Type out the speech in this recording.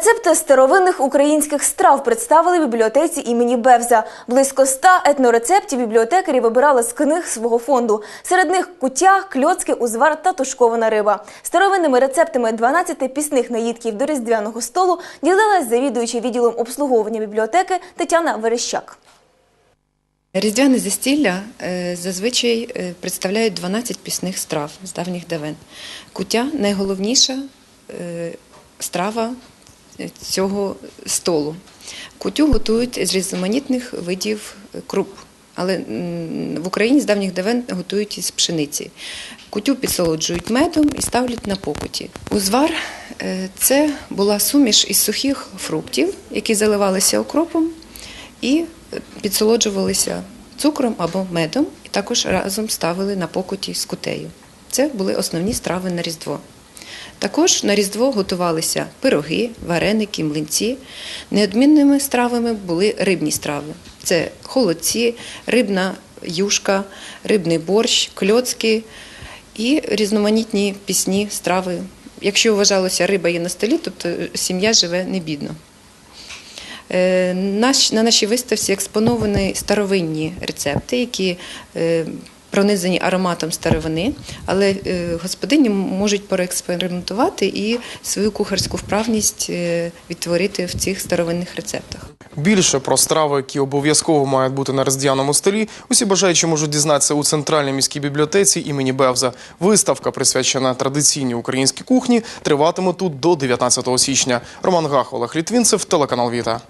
Рецепти старовинних українських страв представили в бібліотеці імені Бевза. Близько ста етнорецептів бібліотекарі вибирали з книг свого фонду. Серед них куття, кльоцки, узвар та тушкована риба. Старовинними рецептами 12 пісних наїдків до різдвяного столу ділилась завідуюча відділом обслуговування бібліотеки Тетяна Верещак. Різдвяне застілля е, зазвичай е, представляють 12 пісних страв з давніх давен. Куття найголовніша е, страва цього столу. Кутю готують з різноманітних видів круп. Але в Україні з давніх давен готують із пшениці. Кутю підсолоджують медом і ставлять на покуті. Узвар е, це була суміш із сухих фруктів, які заливалися окропом і підсолоджувалися цукром або медом, і також разом ставили на покуті з кутею. Це були основні страви на Різдво. Також на Різдво готувалися пироги, вареники, млинці. Неодмінними стравами були рибні страви. Це холодці, рибна юшка, рибний борщ, кльоцки і різноманітні пісні страви. Якщо вважалося, риба є на столі, тобто сім'я живе не бідно. Е, На нашій виставці експоновані старовинні рецепти, які е, пронизані ароматом старовини, але е, господині можуть проекспериментувати і свою кухарську вправність е, відтворити в цих старовинних рецептах. Більше про страви, які обов'язково мають бути на різдвяному столі, усі бажаючі можуть дізнатися у центральній міській бібліотеці імені Бевза. Виставка, присвячена традиційній українській кухні, триватиме тут до 19 січня. Роман Гах, Олег телеканал Віта.